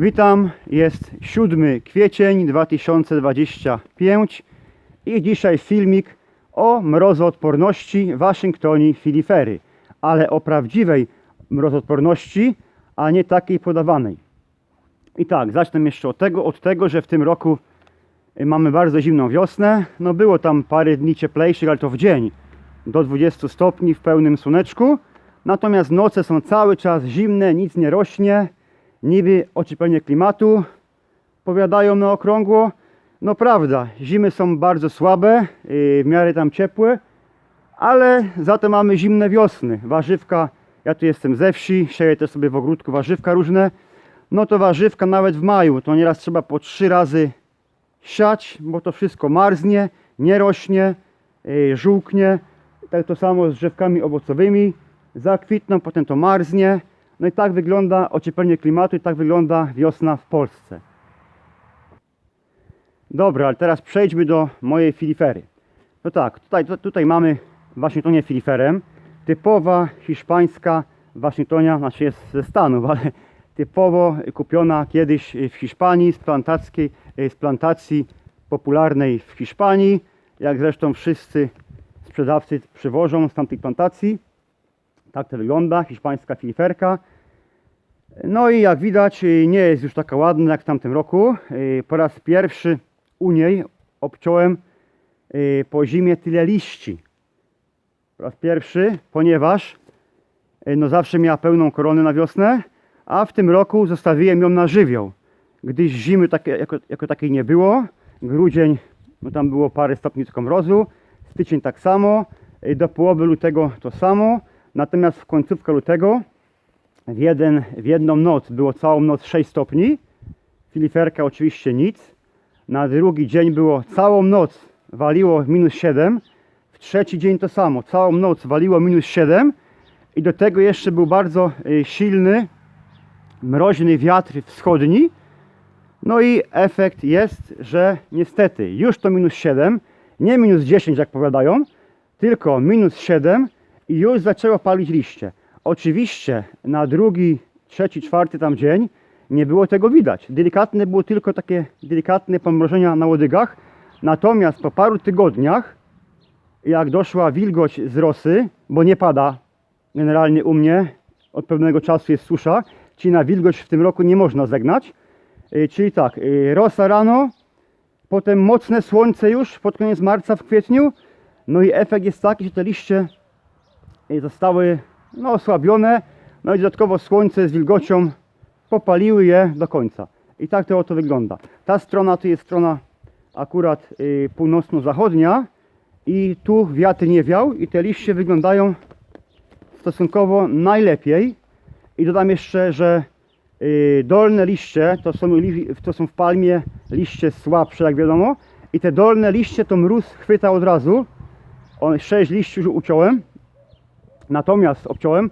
Witam, jest 7 kwiecień 2025 i dzisiaj filmik o mrozoodporności Waszyngtonii filifery, ale o prawdziwej mrozoodporności, a nie takiej podawanej. I tak, zacznę jeszcze od tego, od tego, że w tym roku y, mamy bardzo zimną wiosnę. No było tam parę dni cieplejszych, ale to w dzień do 20 stopni w pełnym słoneczku. Natomiast noce są cały czas zimne, nic nie rośnie. Niby ocieplenie klimatu, powiadają na okrągło. No prawda, zimy są bardzo słabe, w miarę tam ciepłe, ale za to mamy zimne wiosny. Warzywka, ja tu jestem ze wsi, sieję też sobie w ogródku warzywka różne. No to warzywka nawet w maju, to nieraz trzeba po trzy razy siać, bo to wszystko marznie, nie rośnie, yy, żółknie. Tak to samo z drzewkami owocowymi. Zakwitną, potem to marznie. No i tak wygląda ocieplenie klimatu i tak wygląda wiosna w Polsce. Dobra, ale teraz przejdźmy do mojej filifery. No tak, tutaj, tu- tutaj mamy w Waszyngtonie filiferem. Typowa hiszpańska Waszyngtonia, znaczy jest ze Stanów, ale typowo kupiona kiedyś w Hiszpanii z, plantackiej, z plantacji popularnej w Hiszpanii. Jak zresztą wszyscy sprzedawcy przywożą z tamtej plantacji. Tak to wygląda, hiszpańska filiferka. No i jak widać y, nie jest już taka ładna jak w tamtym roku. Y, Po raz pierwszy u niej obciąłem y, po zimie tyle liści. Po raz pierwszy, ponieważ no zawsze miała pełną koronę na wiosnę, a w tym roku zostawiłem ją na żywioł. Gdyż zimy takie, jako, jako takiej nie było. Grudzień, no tam było parę stopni tylko mrozu. Styczeń tak samo. Do połowy lutego to samo. Natomiast w końcówkę lutego w, jeden, w jedną noc było całą noc 6 stopni. Filiferka oczywiście nic. Na drugi dzień było całą noc waliło minus 7. W trzeci dzień to samo. Całą noc waliło minus 7. I do tego jeszcze był bardzo y, silny, mroźny wiatr wschodni. No i efekt jest, że niestety już to minus 7, nie minus 10 jak powiadają, tylko minus 7 i już zaczęło palić liście. Oczywiście na drugi, trzeci, czwarty tam dzień nie było tego widać. Delikatne było tylko takie delikatne pomrożenia na łodygach. Natomiast po paru tygodniach, jak doszła wilgoć z rosy, bo nie pada generalnie u mnie, od pewnego czasu jest susza, czyli na wilgoć w tym roku nie można zegnać. Y, Czyli tak, y, rosa rano, potem mocne słońce już pod koniec marca, w kwietniu. No i efekt jest taki, że te liście zostały no, osłabione, no i dodatkowo słońce z wilgocią popaliły je do końca. I tak to oto wygląda. Ta strona to jest strona akurat y, północno-zachodnia i tu wiatr nie wiał i te liście wyglądają stosunkowo najlepiej. I dodam jeszcze, że y, dolne liście to są, to są w palmie liście słabsze, jak wiadomo. I te dolne liście to mróz chwyta od razu. On, sześć liści już uciąłem. Natomiast obciąłem.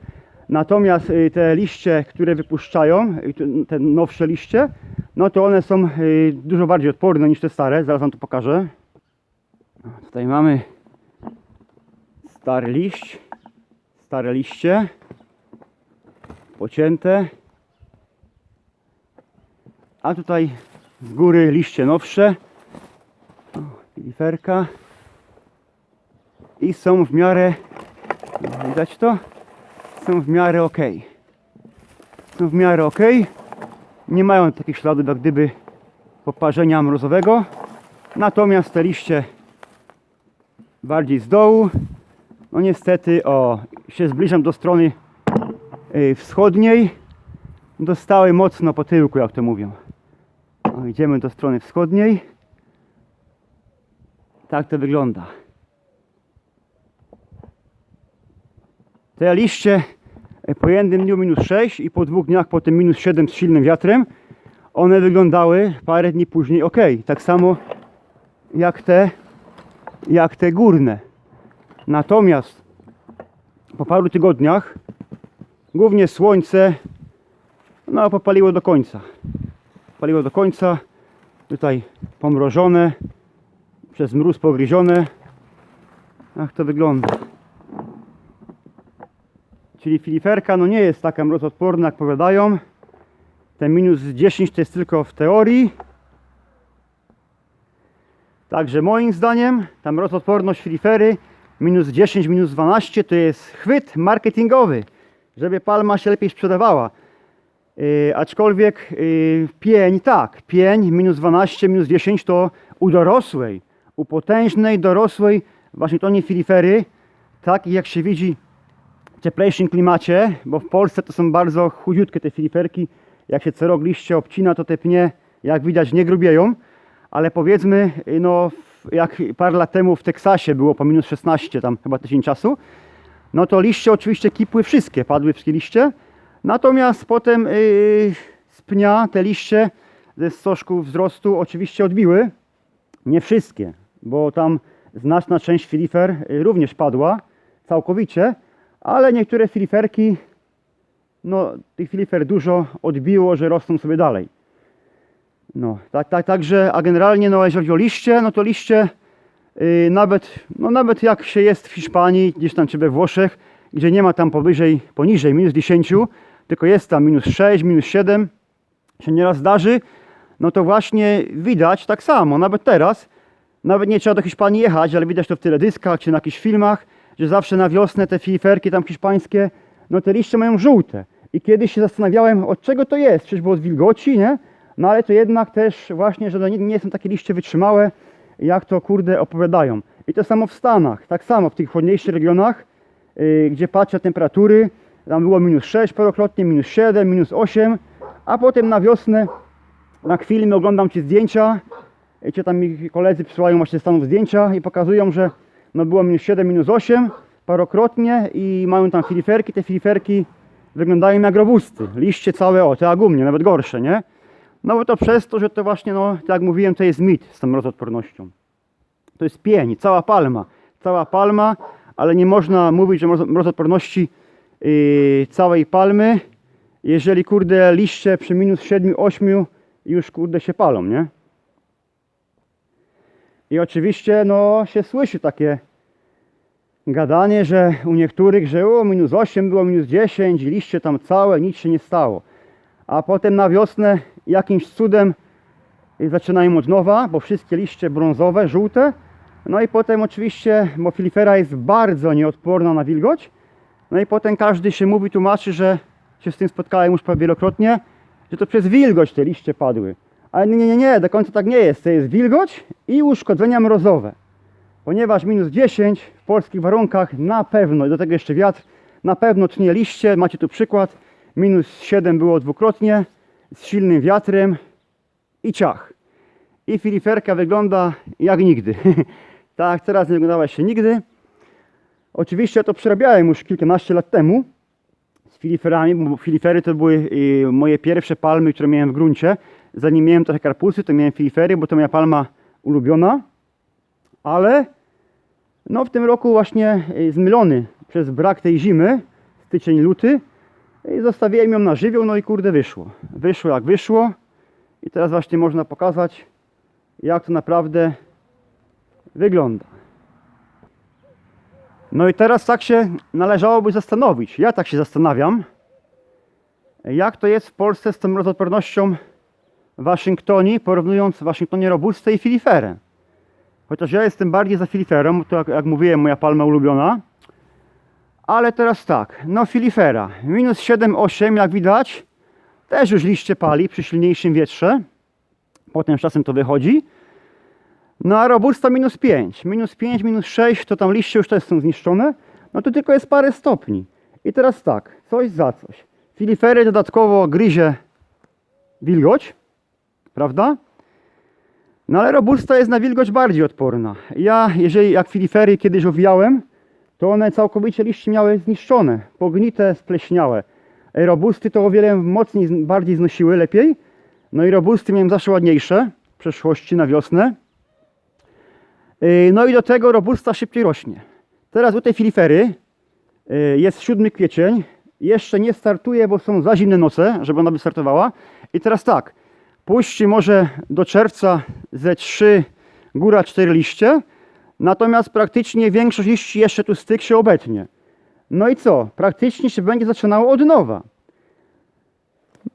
Natomiast y, te liście, które wypuszczają, y, te nowsze liście, no to one są y, dużo bardziej odporne niż te stare. Zaraz wam to pokażę. Tutaj mamy stary liść, stare liście, pocięte. A tutaj z góry liście nowsze. O. I są w miarę Widać to? Są w miarę ok. Są w miarę ok. Nie mają takich śladów jak gdyby poparzenia mrozowego. Natomiast te liście bardziej z dołu. No niestety, o, się zbliżam do strony y, wschodniej. Dostały mocno po tyłku, jak to mówią. O, idziemy do strony wschodniej. Tak to wygląda. Te liście e, po jednym dniu minus 6 i po dwóch dniach potem minus 7 z silnym wiatrem, one wyglądały parę dni później ok. Tak samo jak te, jak te górne. Natomiast po paru tygodniach głównie słońce no popaliło do końca. Paliło do końca. Tutaj pomrożone, przez mróz pogryzione. Jak to wygląda. Czyli filiferka no nie jest taka mrozodporna jak powiadają. Ten minus 10 to jest tylko w teorii. Także moim zdaniem tam rozodporność filifery minus 10, minus 12 to jest chwyt marketingowy, żeby palma się lepiej sprzedawała. Yy, aczkolwiek yy, pień, tak, pień minus 12, minus 10 to u dorosłej, u potężnej, dorosłej właśnie tonie filifery, tak jak się widzi cieplejszym klimacie, bo w Polsce to są bardzo chudziutkie te filiferki, jak się co rok liście obcina, to te pnie, jak widać, nie grubieją, ale powiedzmy, no jak parę lat temu w Teksasie było po minus 16 tam chyba tydzień czasu, no to liście oczywiście kipły wszystkie, padły wszystkie liście. Natomiast potem yy, z pnia te liście ze stożku wzrostu oczywiście odbiły. Nie wszystkie, bo tam znaczna część filifer yy, również padła całkowicie, ale niektóre filiferki, no tych filifer dużo odbiło, że rosną sobie dalej. No, tak, tak, także, a generalnie, no, jeżeli chodzi o liście, no to liście Yy, nawet, no nawet jak się jest w Hiszpanii, gdzieś tam czy we Włoszech, gdzie nie ma tam powyżej, poniżej minus 10, tylko jest tam minus 6, minus 7, się nieraz zdarzy, no to właśnie widać tak samo, nawet teraz, nawet nie trzeba do Hiszpanii jechać, ale widać to w teledyskach czy na jakichś filmach, że zawsze na wiosnę te filiferki tam hiszpańskie, no te liście mają żółte. I kiedyś się zastanawiałem, od czego to jest, przecież było od wilgoci, nie? No ale to jednak też właśnie, że to nie, nie są takie liście wytrzymałe, jak to kurde opowiadają. I to samo w Stanach, tak samo w tych chłodniejszych regionach, yy, gdzie patrzę temperatury, tam było minus 6 parokrotnie, minus 7, minus 8, a potem na wiosnę, na filmy oglądam Ci zdjęcia, gdzie tam mi koledzy przysyłają właśnie Stanów zdjęcia i pokazują, że no było minus 7, minus 8 parokrotnie i mają tam filiferki, te filiferki wyglądają jak robusty, liście całe, o, te agumnie, nawet gorsze, nie? No bo to przez to, że to właśnie, no, tak jak mówiłem, to jest mit z tą mrozoodpornością. To jest pień, cała palma. Cała palma, ale nie można mówić mrozo- mrozoodporności yy, całej palmy, jeżeli kurde liście przy minus 7, 8 już kurde się palą, nie? I oczywiście no się słyszy takie gadanie, że u niektórych, że o minus 8 było minus 10, liście tam całe, nic się nie stało. A potem na wiosnę jakimś cudem zaczynają od nowa, bo wszystkie liście brązowe, żółte. No i potem oczywiście, bo filifera jest bardzo nieodporna na wilgoć. No i potem każdy się mówi, tłumaczy, że się z tym spotkałem już wielokrotnie, że to przez wilgoć te liście padły. Ale nie, nie, nie, do końca tak nie jest. To jest wilgoć i uszkodzenia mrozowe. Ponieważ minus 10 w polskich warunkach na pewno, i do tego jeszcze wiatr, na pewno tnie liście. Macie tu przykład. Minus 7 było dwukrotnie z silnym wiatrem i ciach. I filiferka wygląda jak nigdy. tak, teraz nie wyglądała jeszcze nigdy. Oczywiście to przerabiałem już kilkanaście lat temu z filiferami, bo filifery to były y, moje pierwsze palmy, które miałem w gruncie. Zanim miałem trochę karpusy, to miałem filifery, bo to moja palma ulubiona. Ale no w tym roku właśnie y, zmylony przez brak tej zimy, styczeń, luty, i zostawiłem ją na żywioł, no i kurde wyszło. Wyszło jak wyszło. I teraz właśnie można pokazać, jak to naprawdę wygląda. No i teraz tak się należałoby zastanowić. Ja tak się zastanawiam, jak to jest w Polsce z tą rozodpornością w Waszyngtonie, porównując Waszyngtonie robustę i filiferę. Chociaż ja jestem bardziej za filiferą, to jak, jak mówiłem, moja palma ulubiona. Ale teraz tak, no filifera, minus 7-8 jak widać, też już liście pali przy silniejszym wietrze. Potem czasem to wychodzi. No a robusta minus 5, minus 5, minus 6, to tam liście już też są zniszczone. No to tylko jest parę stopni. I teraz tak, coś za coś. Filifery dodatkowo gryzie wilgoć, prawda? No ale robusta jest na wilgoć bardziej odporna. Ja, jeżeli jak filifery kiedyś owijałem, to one całkowicie liście miały zniszczone, pognite, spleśniałe. E, Robusty to o wiele mocniej, bardziej znosiły, lepiej. No i robusty miałem zawsze ładniejsze w przeszłości na wiosnę. E, No i do tego robusta szybciej rośnie. Teraz u tej filifery e, jest 7 kwiecień. Jeszcze nie startuje, bo są za zimne noce, żeby ona by startowała. I teraz tak, puści może do czerwca ze 3, góra 4 liście. Natomiast praktycznie większość liści jeszcze tu styk się obetnie. No i co? Praktycznie się będzie zaczynało od nowa.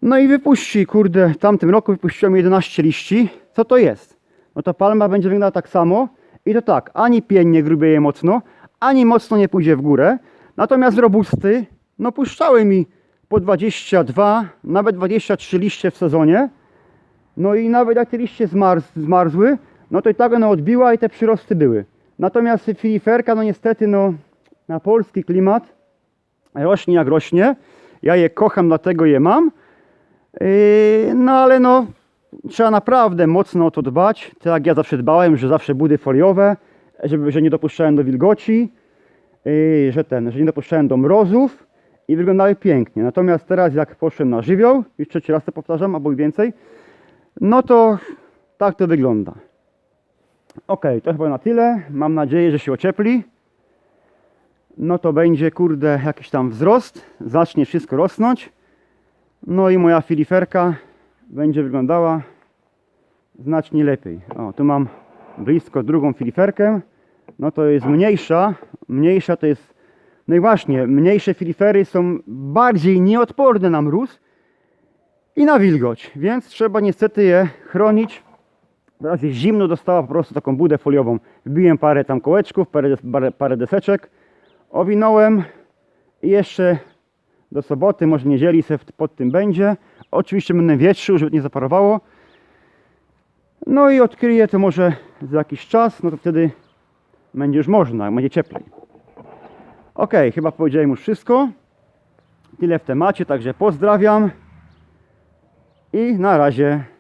No i wypuści, kurde, w tamtym roku wypuściłem 11 liści. Co to jest? No to palma będzie wyglądała tak samo. I to tak, ani pień nie grubieje mocno, ani mocno nie pójdzie w górę. Natomiast robusty, no puszczały mi po 22, nawet 23 liście w sezonie. No i nawet jak te liście zmarz, zmarzły, no to i tak ona odbiła i te przyrosty były. Natomiast filiferka, no niestety, no na polski klimat rośnie jak rośnie. Ja je kocham, dlatego je mam. Yy, no ale no, trzeba naprawdę mocno o to dbać. Tak ja zawsze dbałem, że zawsze budy foliowe, żeby, że nie dopuszczałem do wilgoci, yy, że ten, że nie dopuszczałem do mrozów i wyglądały pięknie. Natomiast teraz jak poszłem na żywioł, już trzeci raz to powtarzam, albo i więcej, no to tak to wygląda. Ok, to chyba na tyle. Mam nadzieję, że się ociepli. No to będzie, kurde, jakiś tam wzrost. Zacznie wszystko rosnąć. No i moja filiferka będzie wyglądała znacznie lepiej. O, tu mam blisko drugą filiferkę. No to jest mniejsza. Mniejsza to jest... No i właśnie, mniejsze filifery są bardziej nieodporne na mróz i na wilgoć, więc trzeba niestety je chronić. Teraz jest zimno, dostała po prostu taką budę foliową. Wbiłem parę tam kołeczków, parę, parę, parę deseczek, owinąłem i jeszcze do soboty, może niedzieli se pod tym będzie. Oczywiście będę wietrzył, żeby nie zaparowało. No i odkryję to może za jakiś czas, no to wtedy będzie już można, będzie cieplej. Ok, chyba powiedziałem już wszystko. Tyle w temacie, także pozdrawiam. I na razie.